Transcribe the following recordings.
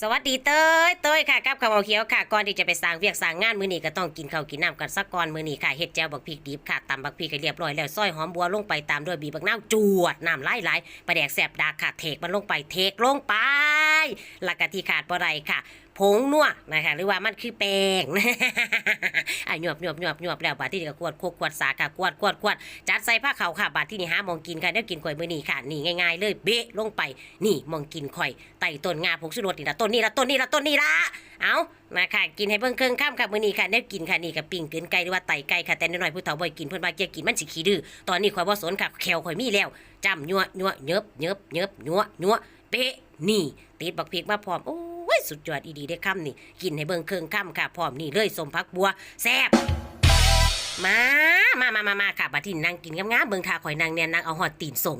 สวัสดีเต้ยเต้ยค่ะกับข้าวเขียวค่ะก่อนที่จะไปสร้างเวียกสร้างงานมื้อนี้ก็ต้องกินข้าวกินน้ำกันสักก่อนมื้อนี้ค่ะเฮ็ดแจ่วบักพริกดิบค่ะตำบักพริกให้เรียบร้อยแล้วซอยหอมบัวลงไปตามด้วยบีบักน้าวจวดน้ำไหลไหลปลาแดกแสบดาค่ะเทกมันลงไปเทกลงไปหลักกะที่ขาดบ่ไรค่ะผงนัวนะคะหรือว่ามันคือแป้ง อะหยวบหยวบหยวบหยวบแล้วบาดที่นี่ก็กวดโคกกวดสาค่ะกวดกวดกวดจัดใส่ผ้าขาวค่ะบาดที่นี่หามองกินค่ะเดี๋ยวกินข่อยมือนี้ค่ะนี่ง่ายๆเลยเบะลงไปนี่มองกินข่อยไต่ต้นงาผงชูรสนี่ละต้นนี้ละต้นนี้ละต้นนี้ละเอามาค่ะกินให้เบิ่งเครื่องข้ามค่ะมือนี้ค่ะได้กินค่ะนี่กับปิ้งกึนไก่หรือว่าไต่ไก่ค่ะแต่น้อยๆผู้เฒ่าบ่อยกินเพิ่นว่าเกี่ยกินมันสิขี้ดื้อตอนนี้ข่อยบ่สนค่ะแขวข่อยมีแล้วจำยัวยัวเยิบเยิบเยิบยัวยัวเปะนี่ติดบักพริกมาพร้อมโอ้ สุดยอดอีดีได้ค่ำนี่ กินให้เบิ่งเครื่องค่ำค่ะพร้อมนี่เลยสมพักบัวแซ่บ มา มามามามาค่ะบัดที่นั่งกินงามๆเบิ่งทาข่อยนางเนี่ยนางเอาหอดตีนส่ง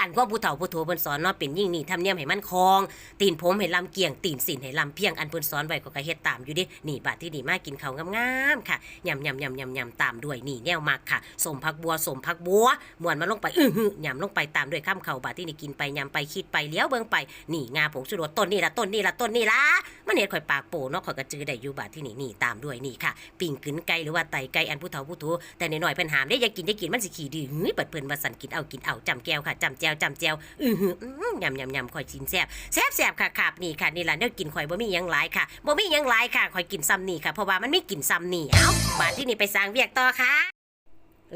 อันก็ผู้เฒ่าผู้โทเพิ่นสอนเนาะเป็นยิ่งนี่ทำเนียมให้มันคอง ตีนผมให้ลำเกียง ตีนสินให้ลำเพียง อันเพิ่นสอนไว้ก็กระเฮ็ดตามอยู่เดินี่บัดที่นี่มากินข้าวงามๆค่ะยำยำยำยำยำตามด้วยนี่แนวมักค่ะ สมพักบัวสมพักบัวม่วนมาลงไปอื้อหือยำลงไปตามด้วยข้ามเข่าบัดที่นี่กินไปยำไปคิดไปเลี้ยวเบิ่งไป นี่งาผงชูรสต้นนี่ละต้นนี่ละต้นนี่ละมันเฮ็ดข่อยปากโป่เนาะข่อยก็จื้อได้อยู่บัดที่นี่นี่ตามด้วยนี่ค่ะ ปิ้งกึนไก่รือว่าไตไก่อันผู้เฒ่าผู้โทแต่น้อยๆเพิ่นหามได้อย่ากินอย่ากินมันสิขี้ดื้อเฮ้ยเปิดเพิ่นว่าสั่นกินเอากินเอาจำแก้วค่ะจำแจวจำแจวอือหืออื้อยำยำยำข่อยกินแซ่บแซ่บแซ่บค่ะครับนี่ค่ะนี่ล่ะแนวกินข่อยบ่มีหยังหลายค่ะบ่มีหยังหลายค่ะข่อยกินซ้ำนี่ค่ะเพราะว่ามันไม่กินซ้ำนี่เอ้าบาดที่นี่ไปสร้างเวียกต่อค่ะ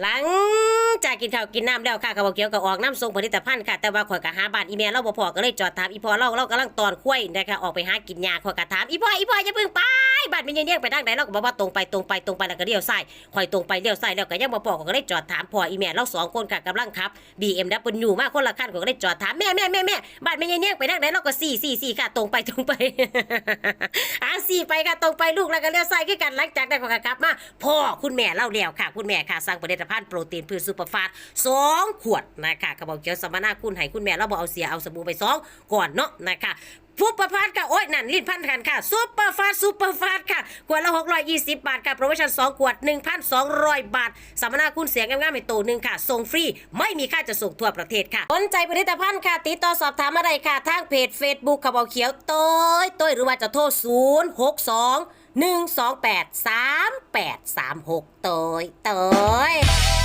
หลังจากกินข้าวกินน้ำแล้วค่ะกระบอกเกียวก็ออกน้ำทรงผลิตภัณฑ์ค่ะ แต่ว่าข่อยก็หาบ้านอีเมลเราบ่พอก็เลยจอดถามอีพอเราเรากำลังตอนคุ้ยนะคะออกไปหากินยาข่อยก็ถามอีพออีพออย่าเพิ่งไป บ้านมันยังเรียกไปทางไหนเราก็บอกว่าตรงไปตรงไปตรงไปแล้วก็เลี้ยวซ้ายข่อยตรงไปเลี้ยวซ้ายแล้วก็ยังบ่พอข่อยก็เลยจอดถามพ่ออีเมลเราสองคนค่ะกำลังขับ BMW มาคนละคันก็เลยจอดถามแม่แม่แม่แม่บ้านมันยังเรียกไปทางไหนเราก็สี่สี่สี่ค่ะตรงไปตรงไปอ่าสี่ไปค่ะตรงไปลูกแล้วก็เลี้ยวซ้ายคือกันหลังจากนั้นก็กลับมาพ่อคุณแม่เล่าแล้วค่ะ คุณแม่ค่ะสั่งผลิตภัณฑ์โปรตีนพืชซูเปอร์ฟาสสองขวดนะคะกระบอกเกียวสมนาคุณให้คุณแม่เราบอกเอาเสียเอาสบู่ไปสองก่อนเนาะนะคะ ซุปเปอร์ฟาสค่ะ โอ้ยนั่นลิ้นพันกันค่ะ ซุปเปอร์ฟาสซุปเปอร์ฟาสค่ะ ขวดละ 620 บาทค่ะ โปรโมชั่น 2 ขวด 1,200 บาทสมนาคุณเสียงง่ามๆในตัวหนึ่งค่ะ ส่งฟรี ไม่มีค่าจะส่งทั่วประเทศค่ะ สนใจผลิตภัณฑ์ค่ะ ติดต่อสอบถามอะไรค่ะ ทางเพจ Facebook ขบเขียวโต้ยโต้ยหรือว่าจะโทร 062 128 3836โต้ยโต้ย